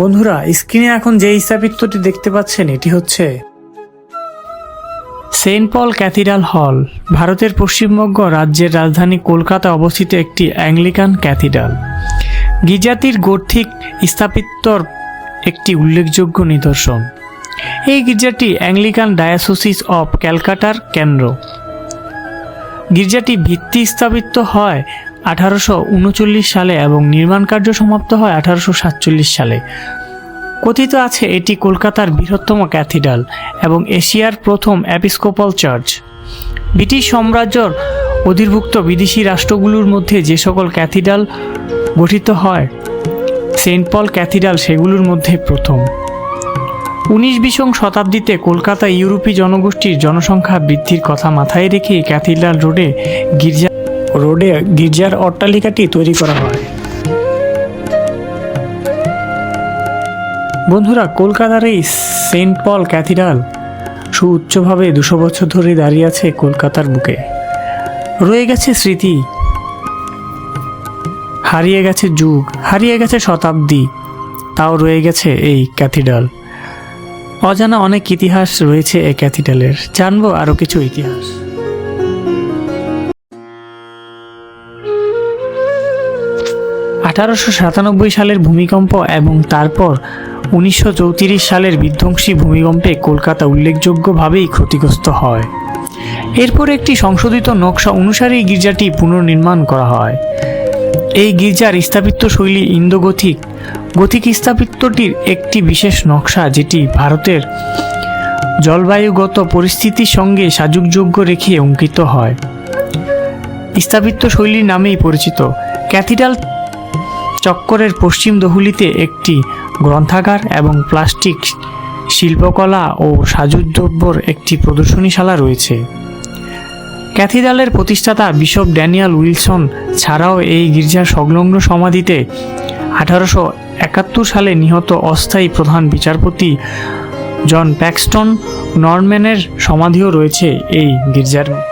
বন্ধুরা, স্ক্রিনে এখন যে স্থাপিত্যটি দেখতে পাচ্ছেন, এটি হচ্ছে সেন্ট পল ক্যাথিড্রাল হল, ভারতের পশ্চিমবঙ্গ রাজ্যের রাজধানী কলকাতা অবস্থিত একটি অ্যাংলিকান ক্যাথিড্রাল। গির্জাটির গর্থিক স্থাপিত্যর একটি উল্লেখযোগ্য নিদর্শন। এই গির্জাটি অ্যাংলিকান ডায়াসোসিস অফ ক্যালকাটার কেন্দ্র। গির্জাটি ভিত্তি স্থাপিত হয় আঠারোশো উনচল্লিশ সালে এবং নির্মাণ কার্য সমাপ্ত হয় আঠারোশো সাতচল্লিশ সালে। কথিত আছে, এটি কলকাতার বৃহত্তম ক্যাথিড্রাল এবং এশিয়ার প্রথম এপিস্কোপাল চার্চ। ব্রিটিশ সাম্রাজ্যর অধিভুক্ত বিদেশি রাষ্ট্রগুলোর মধ্যে যে সকল ক্যাথিড্রাল গঠিত হয়, সেন্ট পল ক্যাথিড্রাল সেগুলোর মধ্যে প্রথম। উনিশ বিশং শতাব্দীতে কলকাতা ইউরোপী জনগোষ্ঠীর জনসংখ্যা বৃদ্ধির কথা মাথায় রেখে ক্যাথিড্রাল রোডে গির্জা রোডে গির্জার অট্টালিকাটি তৈরি করা হয়। বন্ধুরা, কলকাতার এই সেন্ট পল ক্যাথিড্রাল সুউচ্চভাবে দুশো বছর ধরে দাঁড়িয়ে আছে কলকাতার বুকে। রয়ে গেছে স্মৃতি, হারিয়ে গেছে যুগ, হারিয়ে গেছে শতাব্দী, তাও রয়ে গেছে এই ক্যাথিড্রাল। অজানা অনেক ইতিহাস রয়েছে এই ক্যাথিড্রালের, জানব আরও কিছু ইতিহাস। আঠারোশো সাতানব্বই সালের ভূমিকম্প এবং তারপর উনিশশো চৌত্রিশ সালের বিধ্বংসী ভূমিকম্পে কলকাতা উল্লেখযোগ্যভাবেই ক্ষতিগ্রস্ত হয়। এরপর একটি সংশোধিত নকশা অনুসারেই গির্জাটি পুনর্নির্মাণ করা হয়। এই গির্জার স্থাপত্য শৈলী ইন্দোগথিক। গথিক স্থাপিত্যটির একটি বিশেষ নকশা যেটি ভারতের জলবায়ুগত পরিস্থিতির সঙ্গে সাযুগযোগ্য রেখে অঙ্কিত হয়। স্থাপিত্য শৈলীর নামেই পরিচিত। ক্যাথিড্রাল চক্করের পশ্চিম দহুলিতে একটি গ্রন্থাগার এবং প্লাস্টিক শিল্পকলা ও সাজুদ্রব্যর একটি প্রদর্শনীশালা রয়েছে। ক্যাথিড্রালের প্রতিষ্ঠাতা বিশপ ড্যানিয়েল উইলসন ছাড়াও এই গির্জার সংলগ্ন সমাধিতে আঠারোশো একাত্তর সালে নিহত অস্থায়ী প্রধান বিচারপতি জন প্যাক্সটন নরম্যানের সমাধিও রয়েছে এই গির্জার।